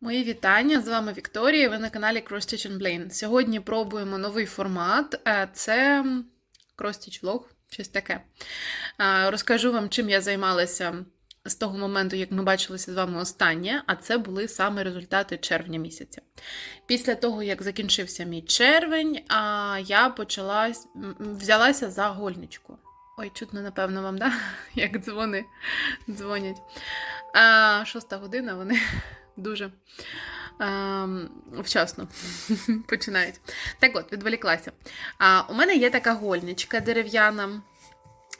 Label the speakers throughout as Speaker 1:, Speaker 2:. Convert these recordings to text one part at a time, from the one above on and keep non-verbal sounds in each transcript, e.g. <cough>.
Speaker 1: Мої вітання! З вами Вікторія. Ви на каналі Cross Stitch and Blaine. Сьогодні пробуємо новий формат. Е, Це Cross Stitch Vlog, щось таке. Е, Розкажу вам, чим я займалася з того моменту, як ми бачилися з вами останнє, а це були саме результати червня місяця. Після того, як закінчився мій червень, я почала взялася за гольничку. Ой, чутно, напевно, вам, да? <laughs> як дзвони дзвонять. Шоста година вони дуже ем, вчасно <laughs> починають. Так от, відволіклася. А, у мене є така гольничка дерев'яна.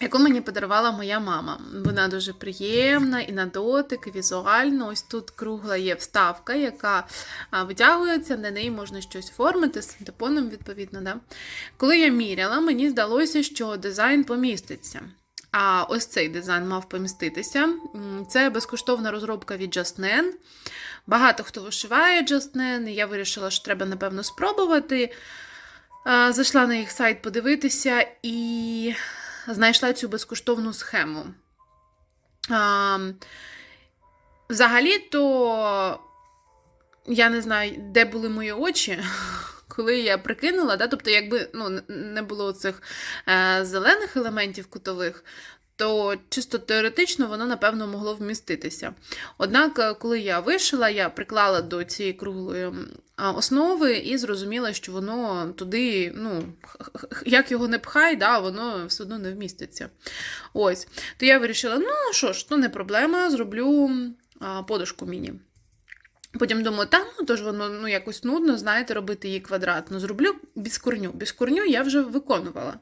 Speaker 1: Яку мені подарувала моя мама. Вона дуже приємна і на дотик, і візуально. Ось тут кругла є вставка, яка витягується, на неї можна щось оформити з синтепоном, відповідно. Да? Коли я міряла, мені здалося, що дизайн поміститься. А ось цей дизайн мав поміститися. Це безкоштовна розробка від JustNen. Багато хто вишиває JustNen, і я вирішила, що треба, напевно, спробувати. Зайшла на їх сайт подивитися і знайшла цю безкоштовну схему. Взагалі-то я не знаю, де були мої очі, коли я прикинула, да? тобто, якби ну, не було цих е, зелених елементів кутових, то чисто теоретично воно, напевно, могло вміститися. Однак, е, коли я вишила, я приклала до цієї круглої основи і зрозуміла, що воно туди, ну, як його не пхай, да, воно все одно не вміститься. Ось. То я вирішила, ну що ж, то не проблема, зроблю подушку міні. Потім думаю, та ну то ж воно ну, якось нудно, знаєте, робити її квадратно. Зроблю без корню. Я вже виконувала.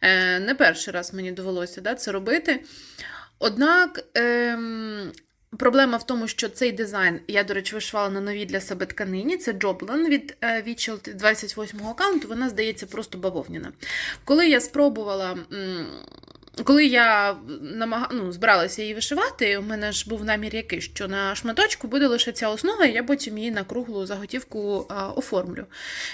Speaker 1: Е, не перший раз мені довелося да, це робити. Однак ем, проблема в тому, що цей дизайн я, до речі, вишивала на новій для себе тканині. Це Joblin від е, Вічел 28 аккаунту. Вона здається просто бавовняна. Коли я спробувала. м, коли я намага... ну, збиралася її вишивати, у мене ж був намір який, що на шматочку буде лише ця основа, і я потім її на круглу заготівку оформлю.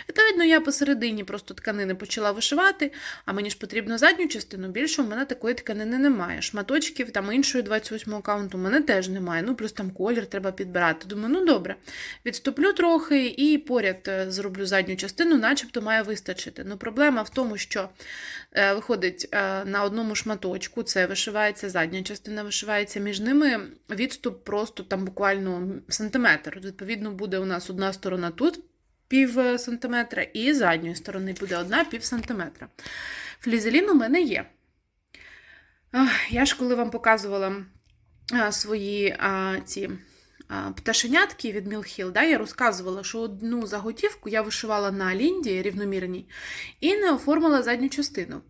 Speaker 1: Відповідно, я посередині просто тканини почала вишивати, а мені ж потрібно задню частину, більше у мене такої тканини немає. Шматочків там іншої 28 аккаунту у мене теж немає. Ну, плюс там колір треба підбирати. Думаю, ну добре, відступлю трохи і поряд е, зроблю задню частину, начебто має вистачити. Ну, проблема в тому, що виходить е, на одному шматочку, це вишивається задня частина, вишивається між ними відступ просто там буквально сантиметр. Відповідно, буде у нас одна сторона тут пів е, сантиметра, і задньої сторони буде одна пів сантиметра. Флізелін у мене є. Я ж коли вам показувала свої ці пташенятки від Мілхіл, да, я розказувала, що одну заготівку я вишивала на лінді рівномірній і не оформила задню частину.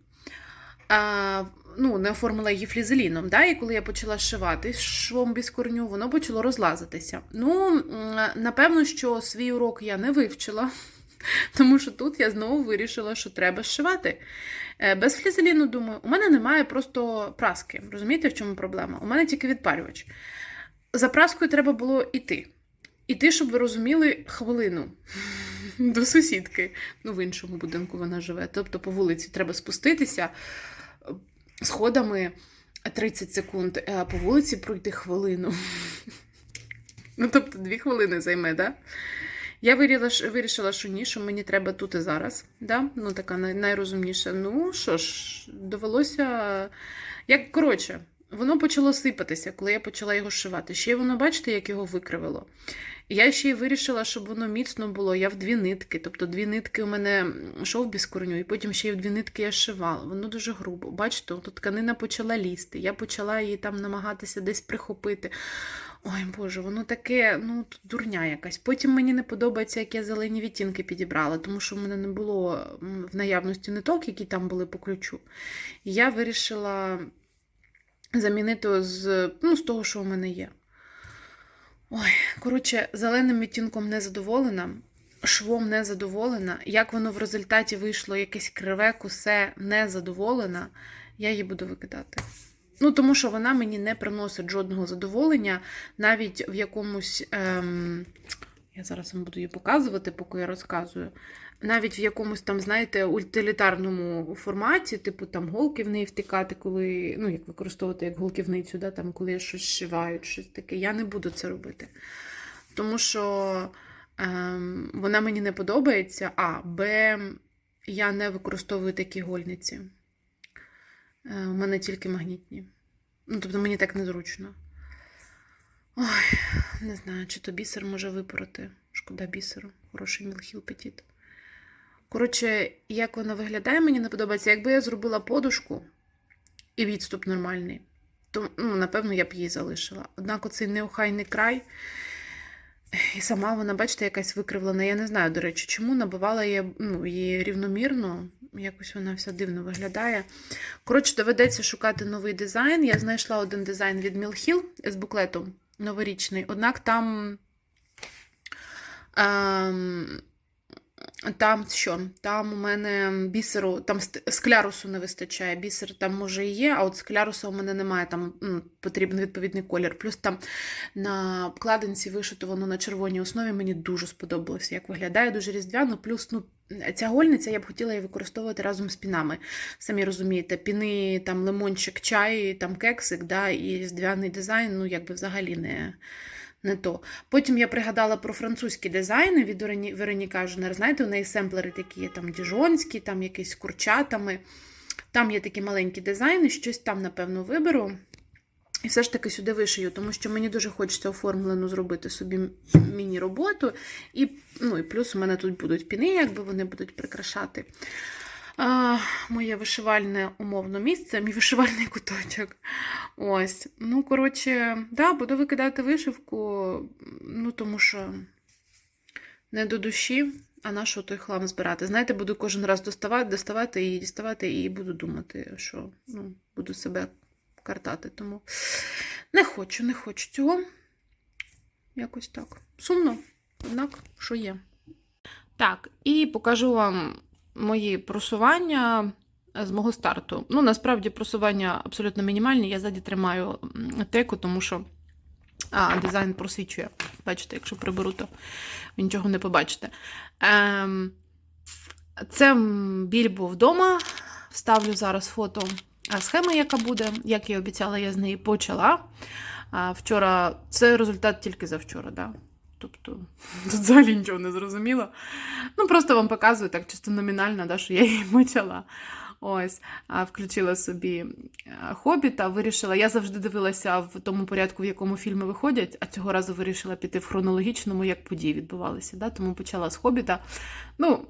Speaker 1: А, ну, не оформила її флізеліном. Да? І коли я почала шивати швом без корню, воно почало розлазитися. Ну, напевно, що свій урок я не вивчила, <laughs> тому що тут я знову вирішила, що треба зшивати. Е, Без флізеліну, думаю, у мене немає просто праски. Розумієте, в чому проблема? У мене тільки відпарювач. За праскою треба було йти. Іти, щоб ви розуміли, хвилину <laughs> до сусідки. Ну, в іншому будинку вона живе. Тобто по вулиці треба спуститися е, сходами 30 секунд, а по вулиці пройти хвилину. <laughs> Ну, тобто, дві хвилини займе, да? Я вирішила, вирішила, що ні, що мені треба тут і зараз. Да? Ну, така найрозумніша. Ну, що ж, довелося. Як коротше, воно почало сипатися, коли я почала його шивати. Ще воно, бачите, як його викривило. Я ще й вирішила, щоб воно міцно було. Я в дві нитки. Тобто дві нитки у мене шов без корню, і потім ще й в дві нитки я шивала. Воно дуже грубо. Бачите, тут тканина почала лізти. Я почала її там намагатися десь прихопити. Ой, Боже, воно таке, ну, тут дурня якась. Потім мені не подобається, як я зелені відтінки підібрала, тому що в мене не було в наявності ниток, які там були по ключу. І я вирішила замінити з, ну, з того, що у мене є. Ой, коротше, зеленим відтінком не задоволена, швом не задоволена. Як воно в результаті вийшло якесь криве, кусе, не задоволена, я її буду викидати. Ну, тому що вона мені не приносить жодного задоволення, навіть в якомусь. Ем... Я зараз вам буду її показувати, поки я розказую. Навіть в якомусь там, знаєте, утилітарному форматі, типу там голки в неї втикати, коли, ну, як використовувати як голківницю, да, там, коли щось шивають, щось таке. Я не буду це робити. тому що ем, вона мені не подобається, а Б. Я не використовую такі гольниці. Е, У мене тільки магнітні. Ну, тобто мені так незручно. Ой, не знаю, чи то бісер може випороти. Шкода бісеру. Хороший мілхіл петіт. Коротше, як вона виглядає, мені не подобається. Якби я зробила подушку і відступ нормальний, то ну, напевно я б її залишила. Однак оцей неохайний край. І сама вона, бачите, якась викривлена. Я не знаю, до речі, чому набивала я ну, її рівномірно. Якось вона вся дивно виглядає. Коротше, доведеться шукати новий дизайн. Я знайшла один дизайн від Hill з буклетом новорічний. Однак там. Ем, там що? Там у мене бісеру, там склярусу не вистачає. Бісер там може і є, а от скляруса у мене немає, там м, потрібен відповідний колір. Плюс там на обкладинці вишито воно на червоній основі. Мені дуже сподобалося, як виглядає, дуже різдвяно. Плюс, ну, ця гольниця я б хотіла її використовувати разом з пінами. Самі розумієте, піни, там лимончик, чай, там кексик, да, і різдвяний дизайн, ну, якби взагалі не. Не то. Потім я пригадала про французькі дизайни від Вероніка Жунер. Знаєте, у неї семплери такі є там діжонські, там якісь з курчатами. Там є такі маленькі дизайни, щось там, напевно, виберу. І все ж таки сюди вишию, тому що мені дуже хочеться оформлену зробити собі міні-роботу. І, ну, і плюс у мене тут будуть піни, якби вони будуть прикрашати. А, моє вишивальне умовно місце, мій вишивальний куточок. Ось. Ну, коротше, да, буду викидати вишивку, ну, тому що не до душі, а на що той хлам збирати. Знаєте, буду кожен раз доставати, доставати і діставати, і буду думати, що ну, буду себе картати. Тому не хочу, не хочу цього. Якось так. Сумно, однак, що є. Так, і покажу вам мої просування з мого старту. Ну, насправді, просування абсолютно мінімальні. Я ззаді тримаю теку, тому що а, дизайн просвічує. Бачите, якщо приберу, то ви нічого не побачите. Ем, це біль був вдома. Вставлю зараз фото а, схеми, яка буде. Як я обіцяла, я з неї почала. Вчора це результат тільки за вчора, да? Тобто <laughs> тут взагалі нічого не зрозуміло. Ну, просто вам показую так чисто номінально, да, що я її <laughs> почала. Ось, включила собі хобіта, вирішила. Я завжди дивилася в тому порядку, в якому фільми виходять, а цього разу вирішила піти в хронологічному, як події відбувалися. Да? Тому почала з хобіта. Ну,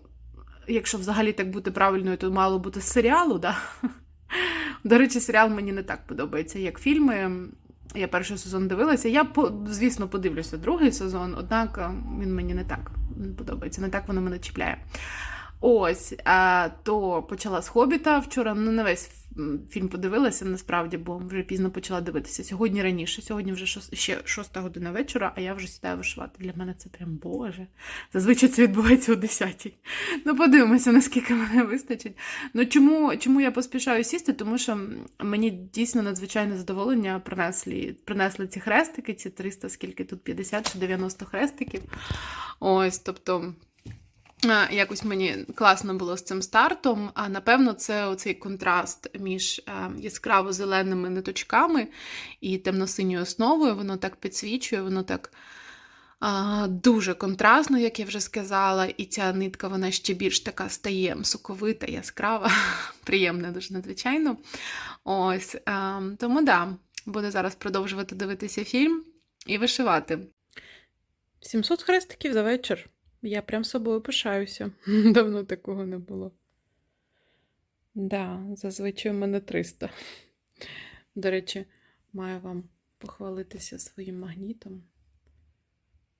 Speaker 1: якщо взагалі так бути правильною, то мало бути з серіалу. Да? <laughs> До речі, серіал мені не так подобається, як фільми. Я перший сезон дивилася. Я, звісно, подивлюся другий сезон, однак е, він мені не так подобається, не так воно мене чіпляє. Ось, а, то почала з Хобіта. Вчора ну, не весь фільм подивилася, насправді, бо вже пізно почала дивитися. Сьогодні раніше, сьогодні вже шос- ще шоста година вечора, а я вже сідаю вишивати. Для мене це прям боже. Зазвичай це відбувається о 10 Ну, подивимося, наскільки мене вистачить. Ну чому, чому я поспішаю сісти? Тому що мені дійсно надзвичайне задоволення принесли, принесли ці хрестики, ці 300, скільки тут 50 чи 90 хрестиків. Ось, тобто. Е, Якось мені класно було з цим стартом. А напевно, це оцей контраст між е, яскраво-зеленими ниточками і темно-синьою основою. Воно так підсвічує, воно так дуже контрастно, як я вже сказала, і ця нитка вона ще більш така стає соковита, яскрава, <laughs> приємна, дуже надзвичайно. Ось, а, тому да, буду зараз продовжувати дивитися фільм і вишивати. 700 хрестиків за вечір. Я прям собою пишаюся. <laughs> Давно такого не було. Да, зазвичай у мене 300. До речі, маю вам похвалитися своїм магнітом.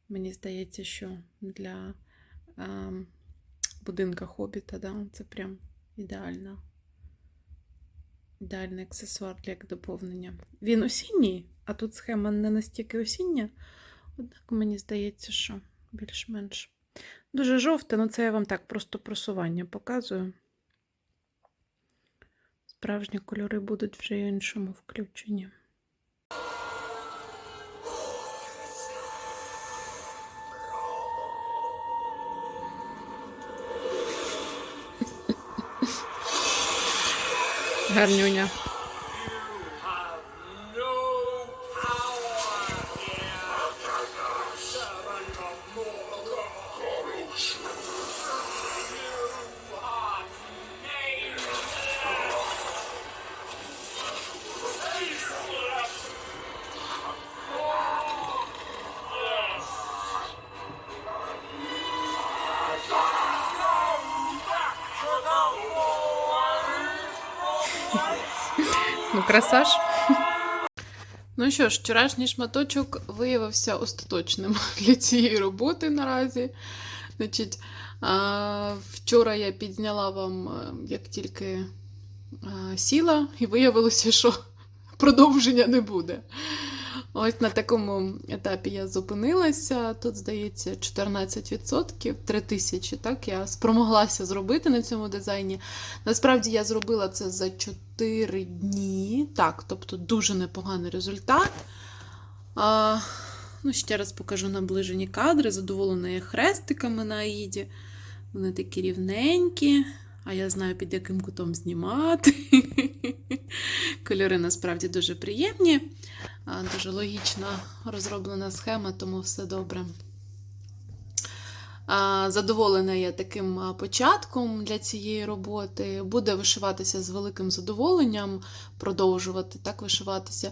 Speaker 1: Мені здається, що для е, будинка хобіта, да, це прям ідеально. Ідеальний аксесуар для як доповнення. Він осінній, а тут схема не настільки осіння. Однак мені здається, що більш-менш. Дуже жовте, але це я вам так просто просування показую. Справжні кольори будуть вже іншому включенні. Гарнюня. Ну, красаж. Ну що ж, вчорашній шматочок виявився остаточним <laughs> для цієї роботи наразі. Значить, вчора я підзняла вам, е, як тільки сіла, і виявилося, що <laughs> продовження не буде. Ось на такому етапі я зупинилася. Тут, здається, 14%, 3 тисячі, так, я спромоглася зробити на цьому дизайні. Насправді я зробила це за 4 дні. Так, тобто дуже непоганий результат. А, ну, ще раз покажу наближені кадри. Задоволена я хрестиками на аїді. Вони такі рівненькі, а я знаю, під яким кутом знімати. <laughs> Кольори насправді дуже приємні. Дуже логічно розроблена схема, тому все добре. Задоволена я таким початком для цієї роботи. Буде вишиватися з великим задоволенням, продовжувати так вишиватися.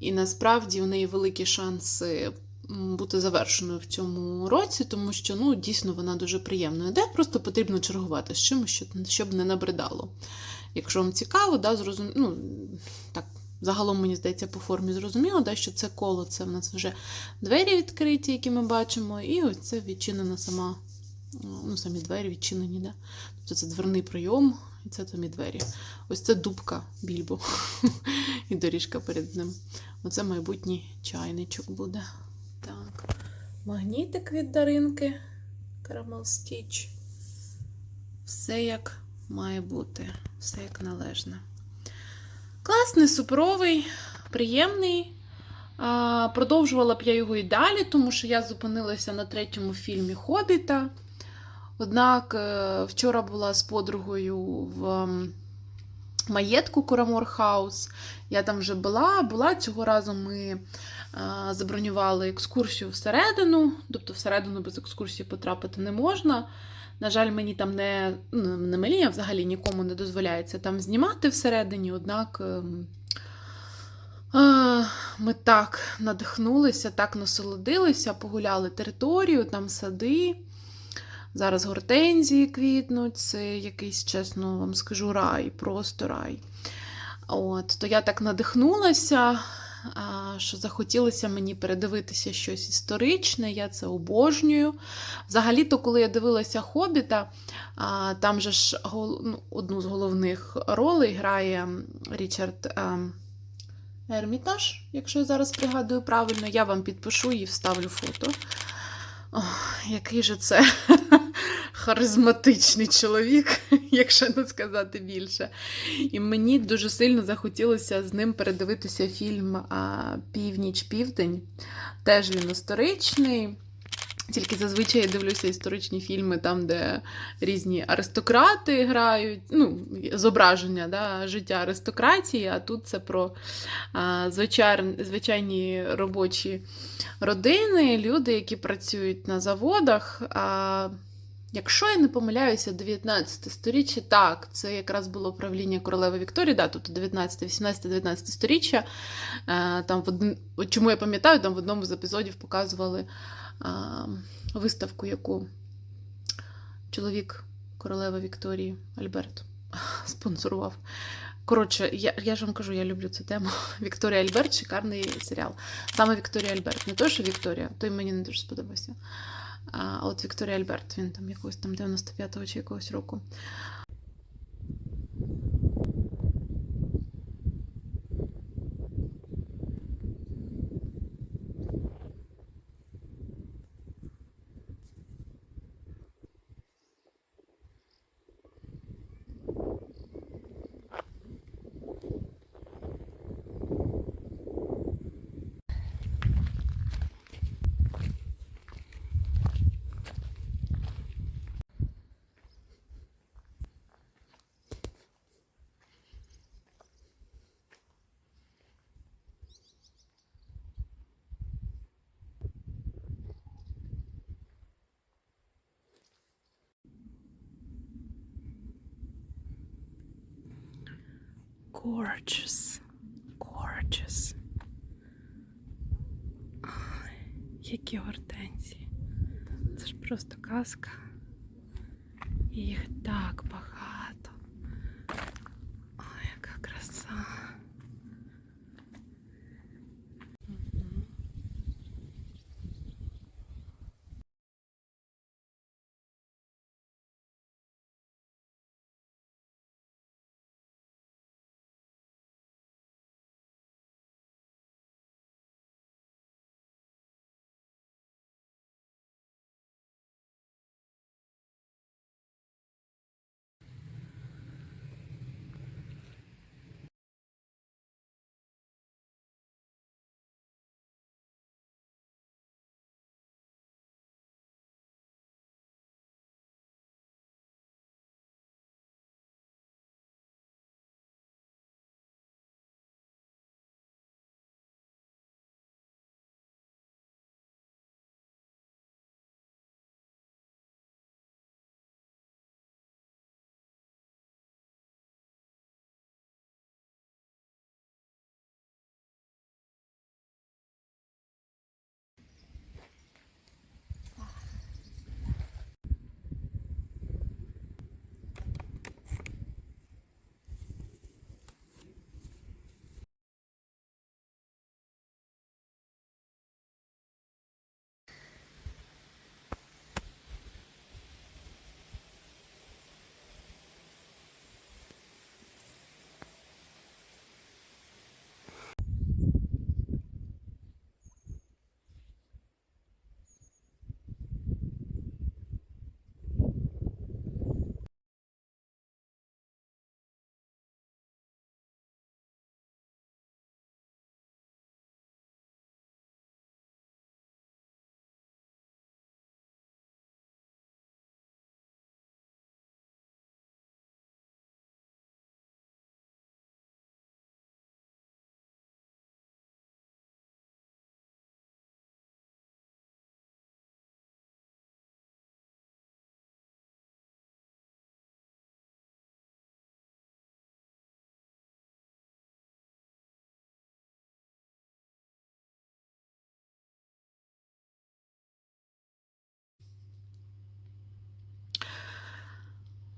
Speaker 1: І насправді у неї великі шанси бути завершеною в цьому році, тому що ну, дійсно вона дуже приємна йде. Просто потрібно чергувати з чимось, щоб не набридало. Якщо вам цікаво, да, зрозум... ну, так, загалом, мені здається, по формі зрозуміло, да, що це коло це в нас вже двері відкриті, які ми бачимо, і ось це відчинена сама, ну, самі двері відчинені. Да? Тобто це дверний прийом, і це самі двері. Ось це дубка більбо <laughs> і доріжка перед ним. Оце майбутній чайничок буде. Так. Магнітик від Даринки. Caramel Stitch. Все як має бути, все як належне. Класний, супровий, приємний. А, продовжувала б я його і далі, тому що я зупинилася на третьому фільмі Хобіта. Однак е, вчора була з подругою в маєтку Курамор Хаус. Я там вже була. Була цього разу ми е, забронювали екскурсію всередину, тобто всередину без екскурсії потрапити не можна. На жаль, мені там не, ну, не мені, а взагалі нікому не дозволяється там знімати всередині, однак ем, е, ми так надихнулися, так насолодилися, погуляли територію, там сади. Зараз гортензії квітнуть, це якийсь, чесно вам скажу, рай, просто рай. От, То я так надихнулася, що захотілося мені передивитися щось історичне, я це обожнюю. Взагалі-то, коли я дивилася Хобіта, там же ж ну, одну з головних ролей грає Річард Ермітаж, якщо я зараз пригадую правильно, я вам підпишу і вставлю фото. Ох, який же це харизматичний чоловік, <laughs> якщо не сказати більше. І мені дуже сильно захотілося з ним передивитися фільм Північ-Південь. Теж він історичний. Тільки зазвичай я дивлюся історичні фільми, там, де різні аристократи грають, ну, зображення да, життя аристократії, а тут це про а, звичайні, звичайні робочі родини, люди, які працюють на заводах. А, Якщо я не помиляюся, 19 сторіччя, так, це якраз було правління королеви Вікторії, да, тобто 19, 18, 19 сторіччя. Е, Там в од... Чому я пам'ятаю, там в одному з епізодів показували а, виставку, яку чоловік королеви Вікторії Альберт <laughs> спонсорував. Коротше, я, я ж вам кажу, я люблю цю тему. <laughs> Вікторія Альберт шикарний серіал. Саме Вікторія Альберт. Не то, що Вікторія, той мені не дуже сподобався. А от Вікторія Альберт, він там якогось там 95-го чи якогось року. Gorgeous. Gorgeous. Ай, які гортензії. Це ж просто казка. Їх так багато.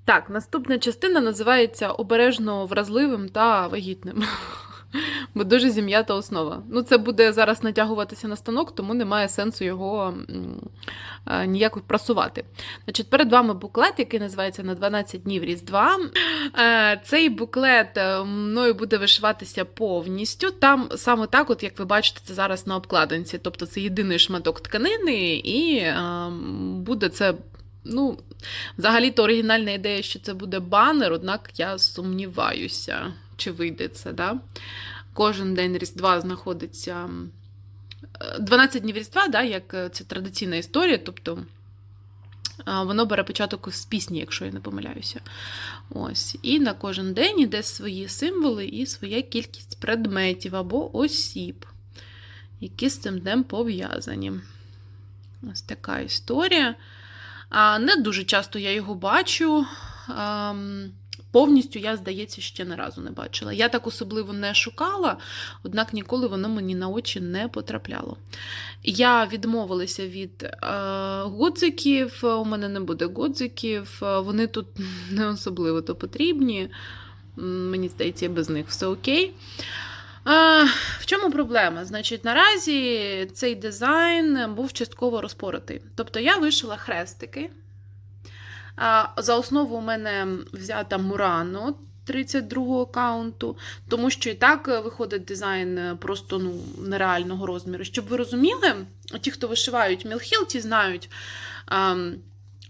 Speaker 1: Так, наступна частина називається обережно вразливим та вагітним. <laughs> Бо дуже зім'ята основа. Ну, це буде зараз натягуватися на станок, тому немає сенсу його е, ніяк прасувати. Значить, перед вами буклет, який називається на 12 днів Різдва. Е, Цей буклет е, мною буде вишиватися повністю. Там саме так, от як ви бачите, це зараз на обкладинці. Тобто це єдиний шматок тканини, і буде це. Ну, взагалі-то оригінальна ідея, що це буде банер, однак я сумніваюся, чи вийде це. Да? Кожен день Різдва знаходиться. е, 12 днів Різдва, да, як е, це традиційна історія, тобто воно бере початок з пісні, якщо я не помиляюся. Ось. І на кожен день іде свої символи і своя кількість предметів або осіб, які з цим днем пов'язані. Ось така історія. Не дуже часто я його бачу. Ам, Повністю я, здається, ще не разу не бачила. Я так особливо не шукала, однак ніколи воно мені на очі не потрапляло. Я відмовилася від е, годзиків, у мене не буде годзиків, е, вони тут <laughs> не особливо то потрібні. Мені здається, без них все окей. А, в чому проблема? Значить, наразі цей дизайн був частково розпоротий. Тобто я вишила хрестики. А, за основу у мене взята Мурано 32 аккаунту, тому що і так виходить дизайн просто ну, нереального розміру. Щоб ви розуміли, ті, хто вишивають мілхіл, ті знають. А,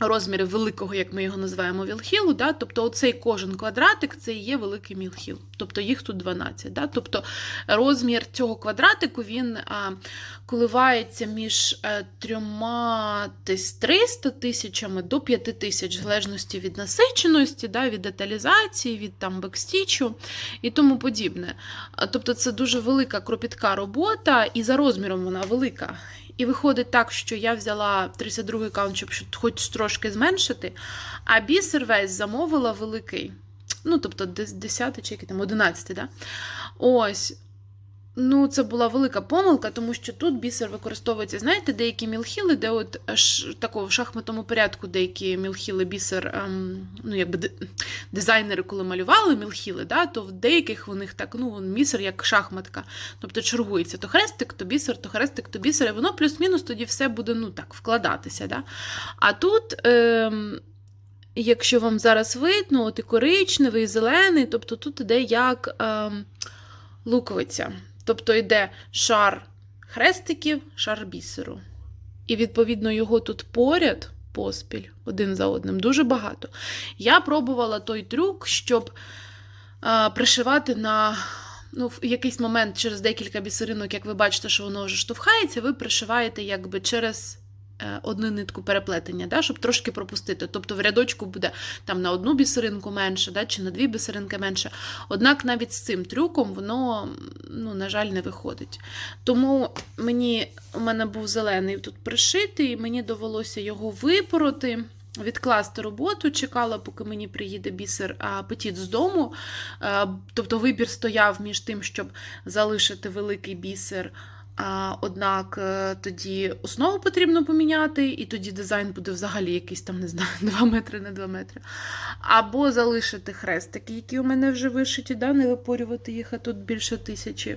Speaker 1: Розміри великого, як ми його називаємо, вілхілу, да? тобто оцей кожен квадратик це і є великий мілхіл. Тобто їх тут 12. Да? Тобто розмір цього квадратику він а, коливається між е, трьома десь 300 тисячами до 5 тисяч, в залежності від насиченості, да? від деталізації, від там бекстічу і тому подібне. Тобто це дуже велика кропітка робота, і за розміром вона велика. І виходить так, що я взяла 32-й каунт, щоб хоч трошки зменшити, а бісер весь замовила великий. Ну, тобто, 10 чи який там 11, да? Ось. Ну, це була велика помилка, тому що тут бісер використовується, знаєте, деякі мілхіли, де от аж такого в шахматному порядку деякі мілхіли бісер, ем, ну, якби ди- дизайнери, коли малювали мілхіли, да, то в деяких у них так, ну, бісер як шахматка. Тобто чергується то хрестик, то бісер, то хрестик, то бісер, і воно плюс-мінус тоді все буде ну, так, вкладатися. Да? А тут. Ем, Якщо вам зараз видно, от і коричневий, і зелений, тобто тут іде як ем, луковиця. Тобто йде шар хрестиків, шар бісеру. І, відповідно, його тут поряд, поспіль, один за одним, дуже багато. Я пробувала той трюк, щоб е, пришивати на ну, в якийсь момент через декілька бісеринок, як ви бачите, що воно вже штовхається, ви пришиваєте якби через одну нитку переплетення, да, щоб трошки пропустити. Тобто в рядочку буде там на одну бісеринку менше, да, чи на дві бісеринки менше. Однак навіть з цим трюком воно, ну, на жаль, не виходить. Тому мені, у мене був зелений тут пришитий, і мені довелося його випороти. Відкласти роботу, чекала, поки мені приїде бісер а, петіт з дому. Тобто вибір стояв між тим, щоб залишити великий бісер. Однак е, тоді основу потрібно поміняти, і тоді дизайн буде взагалі якийсь там, не знаю, <laughs> 2 метри на 2 метри. Або залишити хрестики, які у мене вже вишиті, да, не випорювати їх, а тут більше тисячі.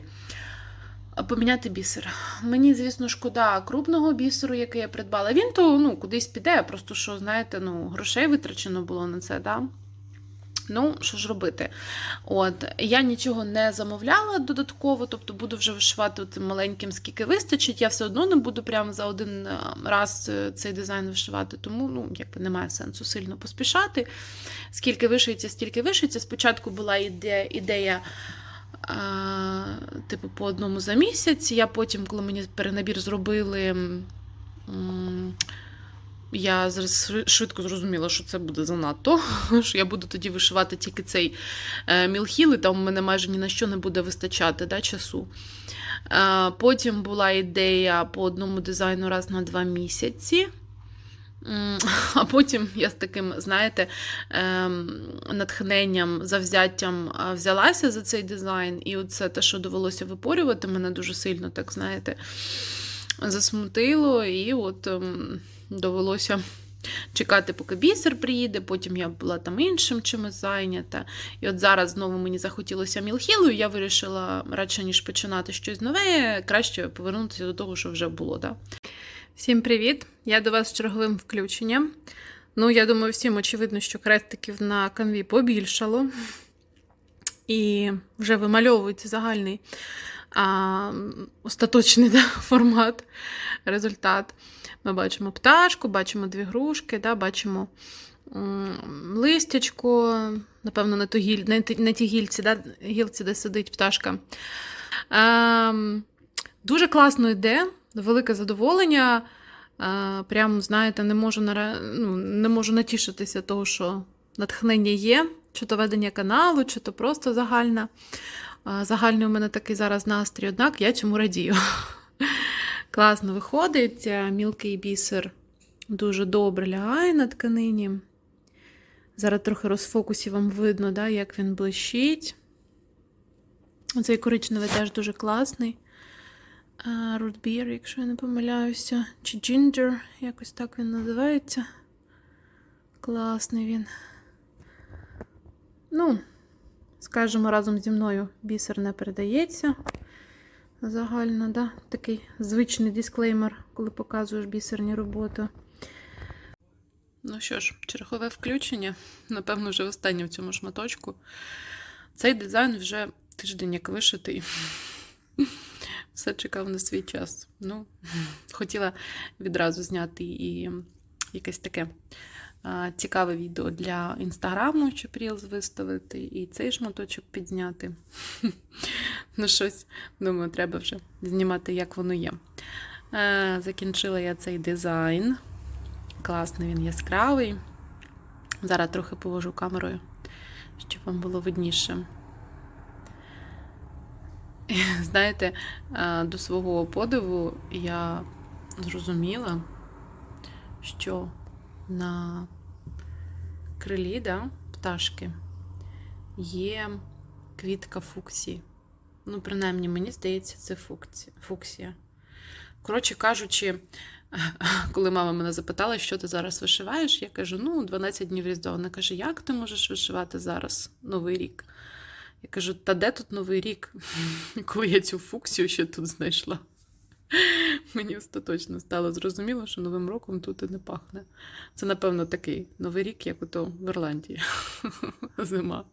Speaker 1: Поміняти бісер. Мені, звісно, шкода крупного бісеру, який я придбала. Він то ну, кудись піде, просто що, знаєте, ну, грошей витрачено було на це, да? Ну, що ж робити? От, я нічого не замовляла додатково, тобто буду вже вишивати цим маленьким, скільки вистачить. Я все одно не буду прямо за один е, раз е, цей дизайн вишивати, тому ну, якби немає сенсу сильно поспішати. Скільки вишиється, стільки вишиється. Спочатку була ідея. ідея а, типу, по одному за місяць. Я потім, коли мені перенабір зробили, м, я швидко зрозуміла, що це буде занадто. <laughs> Що я буду тоді вишивати тільки цей е, мілхіл, і там у мене майже ні на що не буде вистачати да, часу. Е, Потім була ідея по одному дизайну раз на два місяці. <laughs> А потім я з таким, знаєте, ем, натхненням, завзяттям взялася за цей дизайн, і оце те, що довелося випорювати, мене дуже сильно, так знаєте, засмутило, і от ем, довелося чекати, поки бісер приїде, потім я була там іншим чимось зайнята. І от зараз знову мені захотілося мілхілу, і я вирішила, радше ніж починати щось нове, краще повернутися до того, що вже було. Да? Всім привіт! Я до вас з черговим включенням. Ну, я думаю, всім очевидно, що хрестиків на канві побільшало. І вже вимальовується загальний а, остаточний да, <laughs> формат, результат. Ми бачимо пташку, бачимо дві грушки, да, бачимо листячко, напевно, на, ту гіль, на, на тій гільці, да, гілці, де сидить пташка. Ем, дуже класно йде, велике задоволення. Е, прям, знаєте, не можу, нара... ну, не можу натішитися того, що натхнення є, чи то ведення каналу, чи то просто загальна. Е, Загальний у мене такий зараз настрій, однак я цьому радію. Класно виходить, е, мілкий бісер дуже добре лягає на тканині. Зараз трохи розфокусі вам видно, да, як він блищить. Цей коричневий теж дуже класний. Рудбір, якщо я не помиляюся. Чи Ginger, якось так він називається. Класний він. Ну, скажімо, разом зі мною бісер не передається. Загально, да? такий звичний дисклеймер, коли показуєш бісерні роботи. Ну що ж, чергове включення. Напевно, вже останнє в цьому шматочку. Цей дизайн вже тиждень як вишитий. <laughs> Все чекав на свій час. Ну, <laughs> хотіла відразу зняти і якесь таке цікаве відео для інстаграму, щоб Reels виставити, і цей шматочок підзняти. <laughs> Ну, щось, думаю, треба вже знімати, як воно є. Е, Закінчила я цей дизайн. Класний він яскравий. Зараз трохи повожу камерою, щоб вам було видніше. <laughs> Знаєте, е, до свого подиву я зрозуміла, що на крилі да, пташки є квітка фуксії. Ну, принаймні, мені здається, це фуксія. Коротше кажучи, <laughs> коли мама мене запитала, що ти зараз вишиваєш, я кажу: ну, 12 днів Різдва. Вона каже, як ти можеш вишивати зараз Новий рік? Я кажу, та де тут Новий рік, <laughs> коли я цю фуксію ще тут знайшла? <laughs> Мені остаточно стало зрозуміло, що Новим роком тут і не пахне. Це, напевно, такий Новий рік, як ото в Ірландії. <laughs> Зима.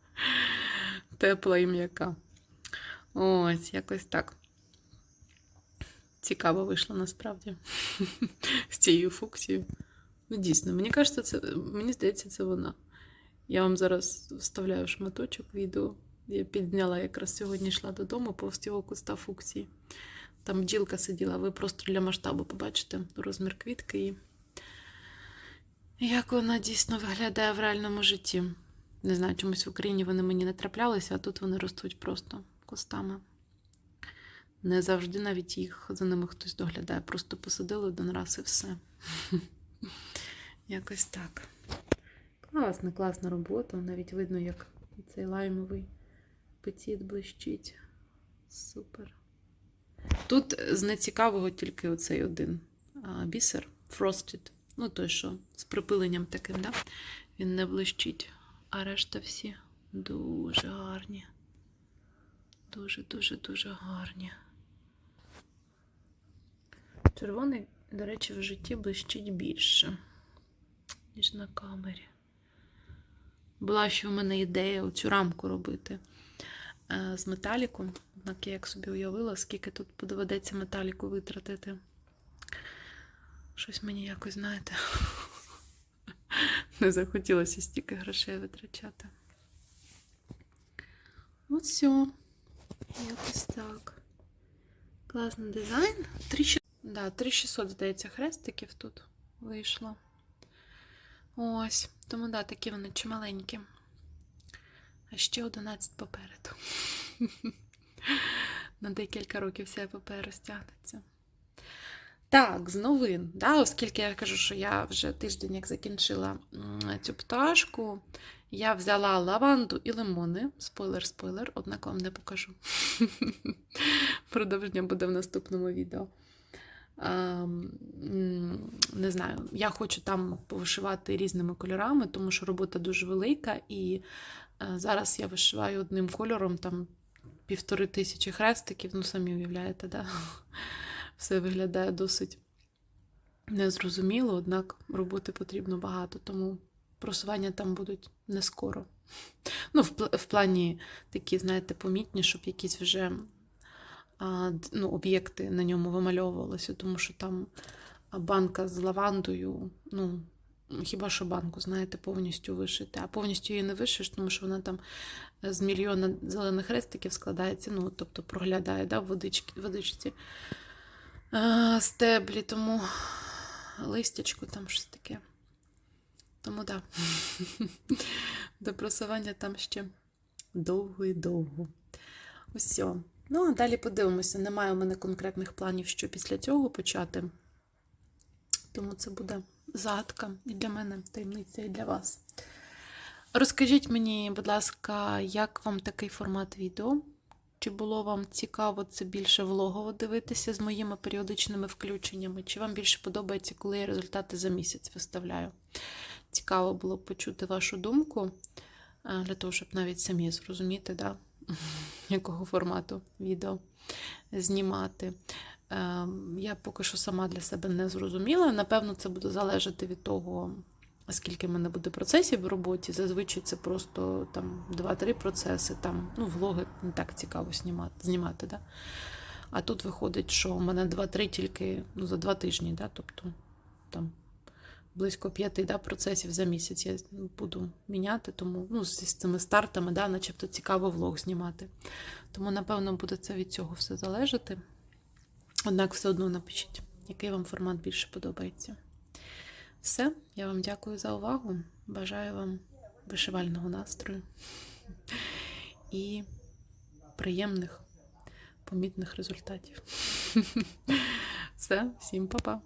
Speaker 1: Тепла і м'яка. Ось, якось так. Цікаво вийшло насправді <laughs> з цією фуксією. Ну, дійсно, мені кажеться, це, мені здається, це вона. Я вам зараз вставляю шматочок відео. Я підняла якраз сьогодні йшла додому повз цього куста фуксії. Там бджілка сиділа, ви просто для масштабу побачите розмір квітки і як вона дійсно виглядає в реальному житті. Не знаю, чомусь в Україні вони мені не траплялися, а тут вони ростуть просто кустами. Не завжди навіть їх за ними хтось доглядає. Просто посадили один раз і все. <laughs> Якось так. Класна, класна робота. Навіть видно, як цей лаймовий петіт блищить. Супер. Тут з нецікавого тільки оцей один бісер Frosted. Ну, той, що з припиленням таким, да? він не блищить. А решта всі дуже гарні. Дуже-дуже-дуже гарні. Червоний, до речі, в житті блищить більше, ніж на камері. Була ще в мене ідея цю рамку робити е, з металіку. Однак я як собі уявила, скільки тут доведеться металіку витратити. Щось мені якось, знаєте, <laughs> не захотілося стільки грошей витрачати. От все. Якось так. Класний дизайн. 3600, да, 3600, здається, хрестиків тут вийшло. Ось. Тому, да, такі вони чималенькі. А ще 11 попереду. <laughs> <laughs> На декілька років вся паперу стягнеться. Так, з новин, да, оскільки я кажу, що я вже тиждень як закінчила цю пташку, я взяла лаванду і лимони. Спойлер, спойлер, однак вам не покажу. <laughs> Продовження буде в наступному відео. не знаю, я хочу там повишивати різними кольорами, тому що робота дуже велика, і е, зараз я вишиваю одним кольором там півтори тисячі хрестиків, ну самі уявляєте, да? <laughs> все виглядає досить незрозуміло, однак роботи потрібно багато, тому просування там будуть не скоро. <laughs> Ну, в, в плані такі, знаєте, помітні, щоб якісь вже а, ну, об'єкти на ньому вимальовувалися, тому що там банка з лавандою, ну, хіба що банку, знаєте, повністю вишити, а повністю її не вишиш, тому що вона там з мільйона зелених хрестиків складається, ну, тобто проглядає да, водички, водичці а, стеблі, тому листячко там щось таке. Тому так. Да. <laughs> До просування там ще довго і довго. Усьо. Ну, а далі подивимося. Немає у мене конкретних планів, що після цього почати. Тому це буде загадка і для мене, таємниця, і для вас. Розкажіть мені, будь ласка, як вам такий формат відео? Чи було вам цікаво це більше влогово дивитися з моїми періодичними включеннями? Чи вам більше подобається, коли я результати за місяць виставляю? Цікаво було почути вашу думку, е, для того, щоб навіть самі зрозуміти, да, <laughs> якого формату відео знімати. Е, Я поки що сама для себе не зрозуміла. Напевно, це буде залежати від того, скільки в мене буде процесів в роботі. Зазвичай це просто там 2-3 процеси, там, ну, влоги не так цікаво знімати. знімати да? А тут виходить, що в мене 2-3 тільки ну, за 2 тижні, да? тобто там близько 5 да, процесів за місяць я буду міняти, тому ну, з, з цими стартами, да, начебто цікаво влог знімати. Тому, напевно, буде це від цього все залежати. Однак все одно напишіть, який вам формат більше подобається. Все, я вам дякую за увагу. Бажаю вам вишивального настрою і приємних, помітних результатів. <laughs> Все, всім па-па.